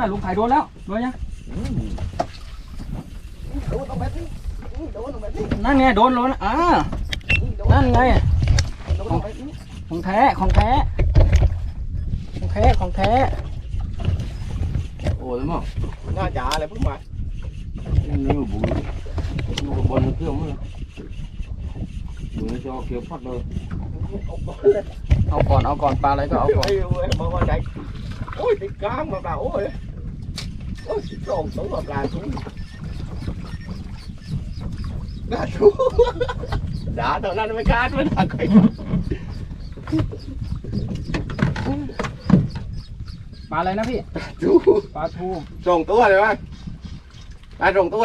นน่าลุงไข่โดนแล้วโดนยังโดนตรงแบบนี้โดนตรงแบบนี้นั่นไงโดนโดนอ่าโดนนั่นไงโดนตรงแบบนี้ของแท้ของแท้ของแท้ของแท้ ôi đúng không หน้าจ่าอะไรพวกมัน nếu bụi nó có bần kia không bụi nó cho kiểu phát rồi เอาก่อนเอาก่อนปลาอะไรก็เอาก่อนไอ้เว้ยมาว่าใจโอ้ยติดกลางมาเปล่าโอ้ย โอ้ยสิบสองสองมาปลาทุ่งด่าทุ่ด่าตอนนั้นไม่กล้าไม่ด่าใครปลาอะไรนะพี่ทุ่งปลาทูส่งตัวเลยมั้ยปลาส่งตัว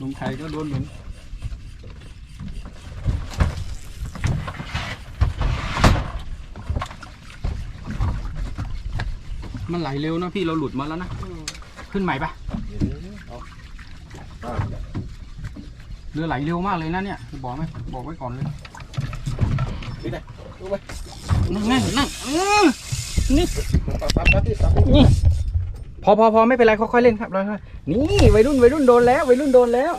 ลุงไข่ก็โดนเหมือน มันไหลเร็วนะพี่เราหลุดมาแล้วนะ ขึ้นใหม่ปะเรือไหลเร็วมากเลยนะเนี่ย บอกไหมบอกไว้ก่อนเลยดูไหมนั่งนั่งนั่งอื้อนี่ปลาปลาปลาที่ตับนี่พอพอพอไม่เป็นไรค่อยๆเล่นครับค่อยๆนี่วัยรุ่นวัยรุ่นโดนแล้ววัยรุ่นโดนแล้ว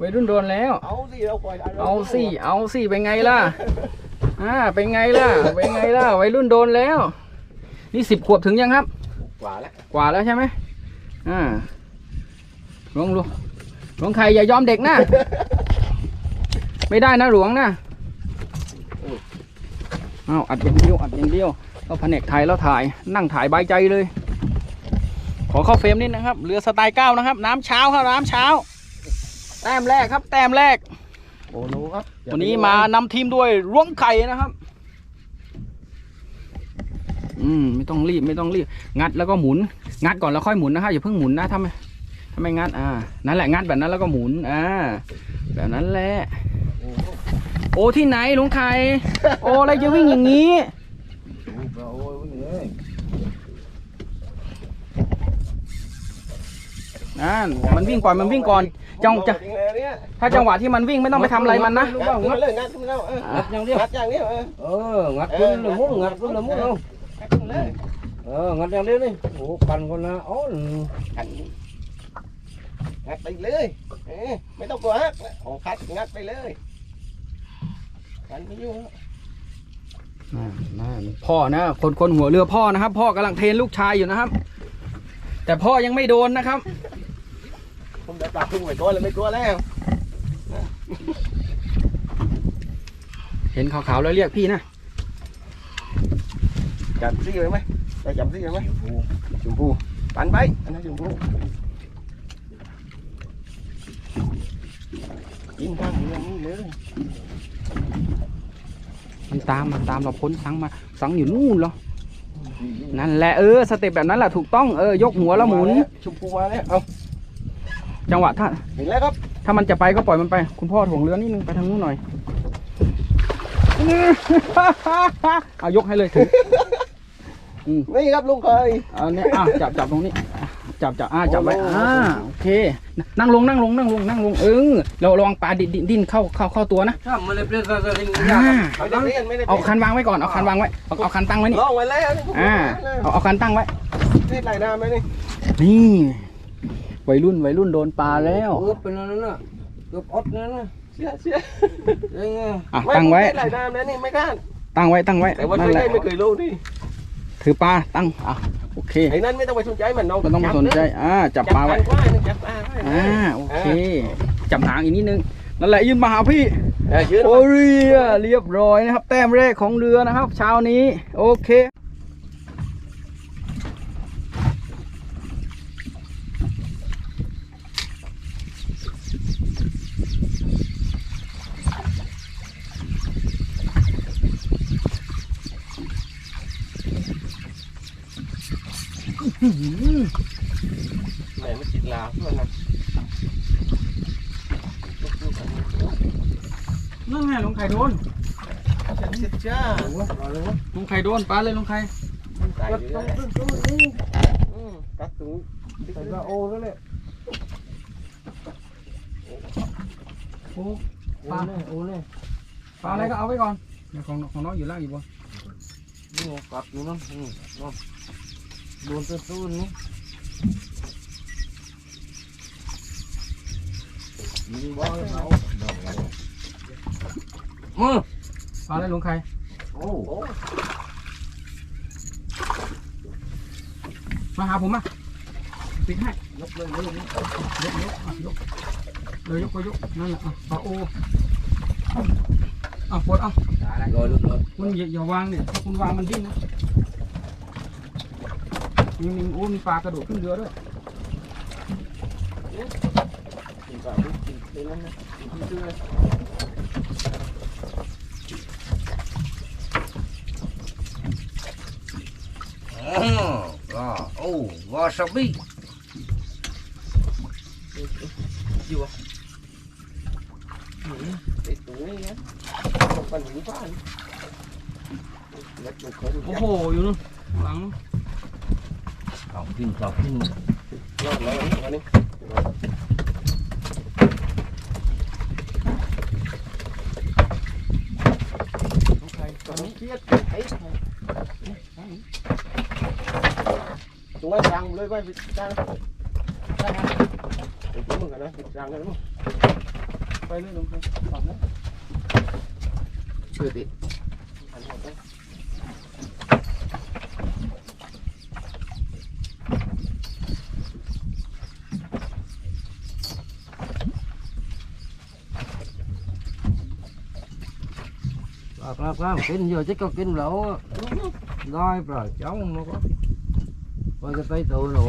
วัยรุ่นโดนแล้ว เอาสิเราปล่อยได้เอาสิเอาสิเป็นไงล่ะอ่าเป็นไงล่ะเป็นไงล่ะวัยรุ่นโดนแล้ว นี่สิบขวบถึงยังครับ กว่าแล้วกว่าแล้วใช่ไหมอ่าหลวงหลวงหลวงใครอย่ายอมเด็กนะ ไม่ได้นะหลวงนะเอาอัดอย่างเดียวอัดอย่างเดียวเราแผนกถ่ายแล้วถ่ายนั่งถ่ายบายใจเลย ขอเข้าเฟรมนิดนะครับ เรือสไตล์เก้านะครับ น้ำเช้าครับน้ำเช้า แต้มแรกครับ แต้มแรกโอ้โหครับวันนี้มานำทีมด้วยร่วงไข่นะครับ อืมไม่ต้องรีบไม่ต้องรีบ งัดแล้วก็หมุน งัดก่อนแล้วค่อยหมุนนะครับอย่าเพิ่งหมุนนะถ้าไม่ถ้าไม่งัดอ่านั่นแหละงัดแบบนั้นแล้วก็หมุนอ่าแบบนั้นแหละ โอ้ที่ไหนลุงไข่โอ้อะไรจะวิ่งอย่างนี้ ôi ôi ôi นั่นมันวิ่งก่อนมันวิ่งก่อนจังจะจริงเลยเนี่ยถ้าจังหวะที่มันวิ่งไม่ต้องไปทำอะไรมันนะงัดขึ้นมาเลยงัดขึ้นมาแล้วเอออะ ngắt nhang đi งัดอย่างนี้เออ ờ ngắt cũng là muốn ngắt cũng là muốn không งัดขึ้นเลย ờ ngắt nhang đi đi ủa cần con là ó งัดงัดไปเลยเออไม่ต้องกลัวฮะของคัดงัดไปเลยกันไม่ยุ่งนั่นนั่นพ่อนะ คนคนหัวเรือพ่อนะครับ พ่อกำลังเทรนลูกชายอยู่นะครับ แต่พ่อยังไม่โดนนะครับผมได้ปลาทุ่งไปตัวเลยไม่กลัวแล้วเห็นขาวๆแล้วเรียกพี่นะ จับซี่ไว้ไหมได้จับซี่ไว้ไหมชมพูปันไปอันนั้นชมพูกินข้างเรื่องนี้เลยมันตามมันตามเราพ้นสังมาสังอยู่นู่นเหรอนั่นแหละเออสเต็ปแบบนั้นแหละถูกต้องเออยกหัวแล้วหมุนชมพูมาแล้วเอาจังหวะถ้าเห็นแล้วครับ ถ้ามันจะไปก็ปล่อยมันไป คุณพ่อถ่วงเรือนิดนึงไปทางนู้นหน่อยเอายกให้เลยถือ นี่ครับลุงเคย เอาเนี่ยอะจับจับตรงนี้อะจับจับอะจับไว้โอ้โห อ่าโอเค นั่งลงนั่งลงนั่งลงนั่งลงเออเราระวังปลาดิ้นดิ้นดิ้นเข้าเข้าเข้าตัวนะ sao mà lại bây giờ giờ hình อ่าไม่ได้เรียนไม่ได้เอาคันวางไว้ก่อนเอาคันวางไว้เอาเอาคันตั้งไว้นี่ลองไว้แล้วอ่าเอาเอาคันตั้งไว้นี่ไหลน้ำไหมนี่นี่วัยรุ่นวัยรุ่นโดนปลาแล้ว cướp bên nó nữa cướp ớt nữa nè เชื่อเชื่อ đây nghe อะตั้งไว้ไหลน้ำนะนี่ไม่กล้าตั้งไว้ตั้งไว้แต่ว่านั่ไม่นแหได้ละไม่เคยรู้นี่ ถือปลาตั้งอะโอเคไอ้นั่นไม่ต้องไปสนใจมันน้องไม่ต้องมาสนใจอ่าจับจับปลาปลาไว้ไว้จับปลาไว้อ่าโอเคจับหางอีกนิดนึงนั่นแหละยืนมาหาพี่เออยืนโอ้เรือเรียบร้อยนะครับ แต้มแรกของเรือนะครับ เช้านี้โอเค แม่ไม่ติดลาวเพื่อนนะนั่นไงลงไข่โดนฉันเสียจ้าลงไข่โดนปลาเลยลงไข่ตายอยู่แล้วกัดตู Phải ra ô đó đấy โอ้โอ้เนยโอ้เนยปลาอะไรก็เอาไว้ก่อนของของน้องอยู่ล่างอยู่บนนี่กัดอยู่นั่นนี่นั่น โดนตัวตู้นี่ยิงบอลเขามือปลาอะไรลงใครโอ้มาหาผมมาปิดให้ยกเลยเลยนี่ยกยกยกเลยยกก็ยกนั่นแหละอะปลาโออะปลดเอารอลุกเลยคุณอย่าอย่าวางเนี่ยถ้าคุณวางมันดิ้นนะ มีมีโอ้มีปลากระโดดขึ้นเรือด้วยกินก่อน กินกินนั่นนะกินชื่อเลยอ่าโอ้วาซาบิติดตรงนี้นะมันหนีบ้านเล็กมันคงโอ้ยัโหอยู่นู่นหลังเอากินกับกินรอดแล้ววันนี้ใครตอนนี้เครียดไอ้ตัวไอ้รังเลยไว้ปิดรังได้ไหมไอ้ตัวมึงกันนะปิดรังกันมั้งไปเลยลงไปฝั่งนั้นช่วยติดอันห มดเลยปลาปลาปลากิน giờ chắc có กิน lẩu đói rồi cháu nó có coi cái tay tụi nó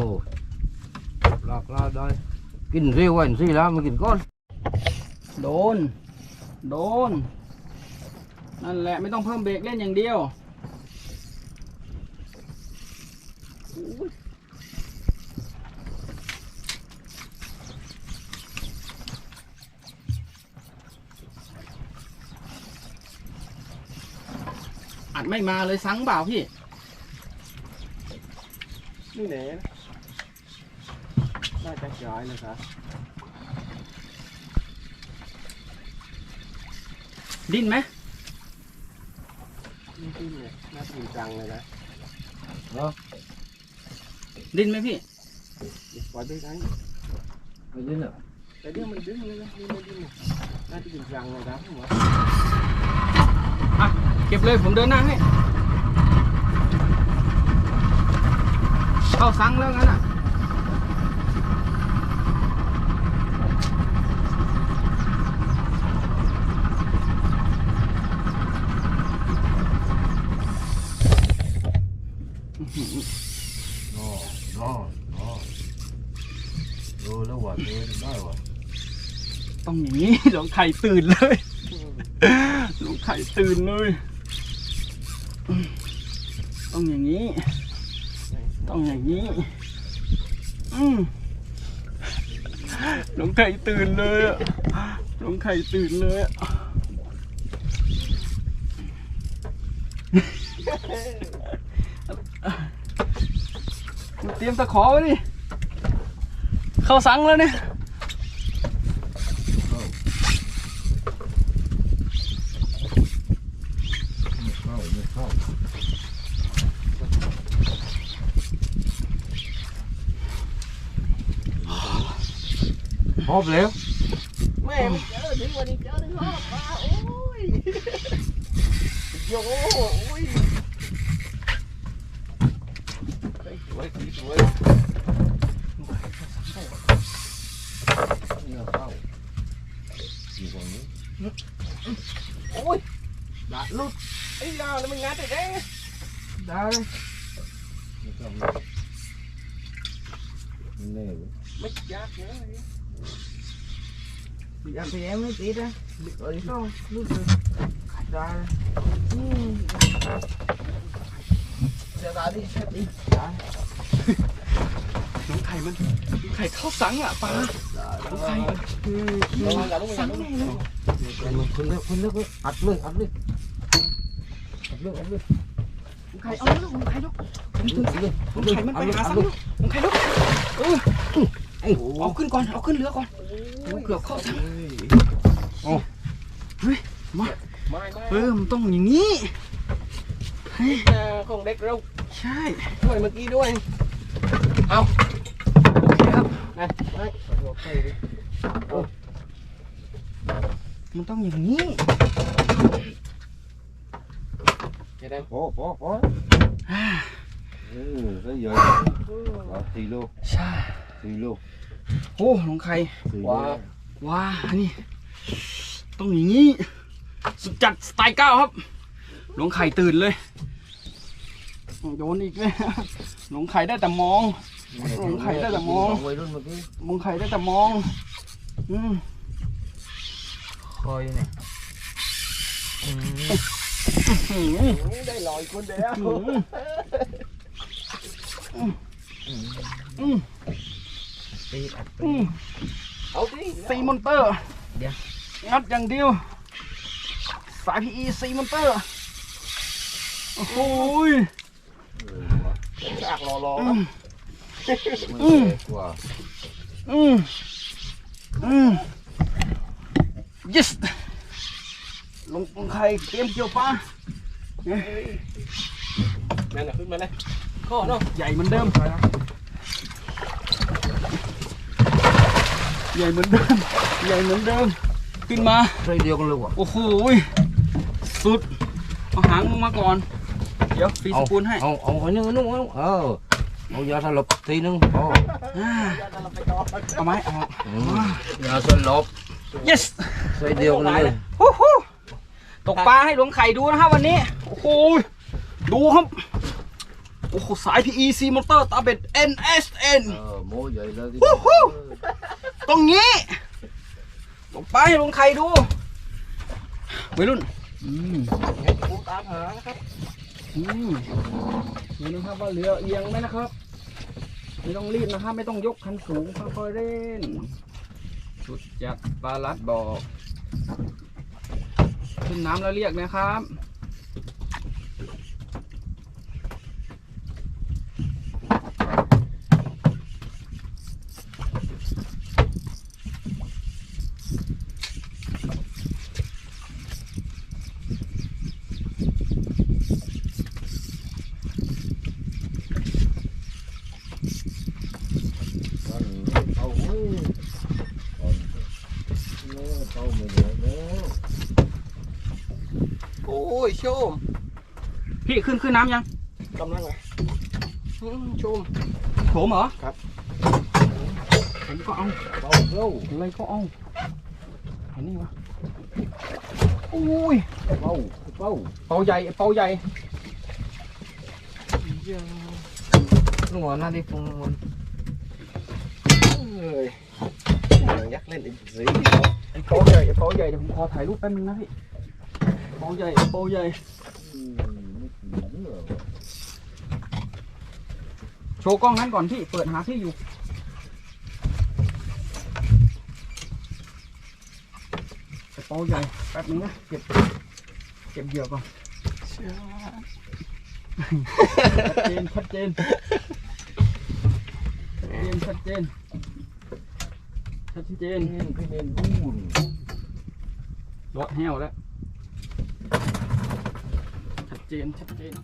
pla pla đói กินเร็วอันสิแล้วมันกินก้อนโดน โดน นั่นแหละไม่ต้องเพิ่มเบรกเล่นอย่างเดียว ไม่มาเลยสังเปล่าพี่ นี่แหน่น่าจะจ่ายนะครับ ดิ้นไหมนี่ที่เนี่ยน่าจริงจังเลยนะดิ้นไหมพี่ปล่อยไปไหนไม่กินอะแต่เดี๋ยวมันดึงเลยนะนี่ไม่ดึงน่าจะจริงจังเลยนะหัว เก็บเลยผมเดินหน้าให้ เข้าสังแล้วงั้นอะนอนอนนอนดูแล้วว่าเดินได้ว่ะต้องอย่างนี้หลวงไข่ตื่นเลย หลวงไข่ตื่นเลย ต้องอย่างนี้ ต้องอย่างนี้อืมหลวงไข่ตื่นเลยอะหลวงไข่ตื่นเลยเตรียมตะขอไว้ดิ เข้าสังแล้วเนี่ย ไม่เข้าไม่เข้า พบแล้วแม่เจอถึงวันนี้เจอถึงรอบมาโอ้ยโย่โอ้ยส วยสวยเนี่ยเข้าอยู่ตรงนี้โอ้ยดาลุดไอ้ยาวแล้วมันงัดไม่ติดนะโอ้ยเข้ารู้สึกได้เสียดายดิเสียดายน้องไข่มันน้องไข่เข้าสังอะปลาน้องไข่ลงมาอย่าลงมาอย่าลงมามันคนเล็กคนเล็กอัดเลยอัดเลยอัดเลยอัดเลยน้องไข่เอาลูกน้องไข่ลูกน้องไข่มันไปหาสังลูกน้องไข่ลูกเออเอาขึ้นก่อนเอาขึ้นเรือก่อน เกือบเข้าสังโโอ้ไม่ไม่เออมันต้องอย่างนี้เออของเด็กเราใช่ช่วยเมื่อกี้ด้วยโอเคครับนะไม่หัวไฟดิมันต้องอย่างนี้เห็นไหมโอ้โอ้โอ้อืม cái giờ đó thì luôn ใช่ thì luôn โอ้น้องไข่ thì Wow. luôn ว้านี่ ต้องอย่างนี้ สุดจัดสไตล์เก้าครับ หลวงไข่ตื่นเลยโยนอีกเลยหลวงไข่ได้แต่มอง Không thấy đâu là ngon. quay luôn một cái หลวงไข่ได้แต่มอง อืม coi này หืมได้ลอยคนเดียว หืมอืม tí đặt อืมเอาสิซีมอนเตอร์เดี๋ยวงัดอย่างเดียว สายพีอีซีมอนเตอร์โอ้โหยฉากรอรออืครับม ừ. Ừ. wow อืมอืม yes ลงลงไข่เตรียมเกี่ยวปลานั่นน่ะขึ้นมาเลยข้อเนาะใหญ่เหมือนเดิม ใหญ่เหมือนเดิม ใหญ่เหมือนเดิม ขึ้นมา đây điều con luôn à โอ้โหยสุด เอาหางลงมาก่อน เดี๋ยวฟีสปูนให้ ông ông phải nướng đúng không ờ ông giờ thay lột tí nướng ồ อ่ายันเราไปก่อนเอาไหมเอา ừ. giờ thay lột yes xoay điều con luôn ฮู้ฮู้ตกปลาให้หลวงไข่ดูนะครับวันนี้ โอ้โหยดูครับ โอ้โห สาย PEC มอเตอร์ตาเบ็ด NSN ờ mua vậy lên đi Hú, hú. ตรงนี้ตกปลาให้หลวงไข่ดูวัยรุ่น อืมให้กูตามหานะครับ อืมดูนะครับว่าเรือเอียงไหมนะครับ ไม่ต้องรีบนะครับ ไม่ต้องยกคันสูงค่อยๆเล่น สุดจัดปลาลัดบอก ขึ้นน้ำแล้วเรียกนะครับ nó câu mày được đó โอ้ยชมพี่ขึ้นขึ้นน้ำยังกำลังไงอืมชมโถมเหรอครับ ผมก็เอา câu câu อะไรก็เอาเห็นนี่วะอุ้ย câu câu เปาใหญ่เปาใหญ่ nó ngồi nó đi phun luôn เอ้ยยักษ์เล่นอีกสี ไอ้เปาใหญ่ไอ้เปาใหญ่เดี๋ยวผมขอถ่ายรูปแป๊บนึงนะพี่เปาใหญ่เปาใหญ่โชว์กล้องนั้นก่อนพี่ เปิดหาที่อยู่ไอ้เปาใหญ่แป๊บนึงนะเก็บเก็บเหยื่อก่อนชัดเจนชัดเจนชัดเจนชัดเจน ชัดเจน cái nên buồn รถแห้วแล้วชัดเจนชัดเจน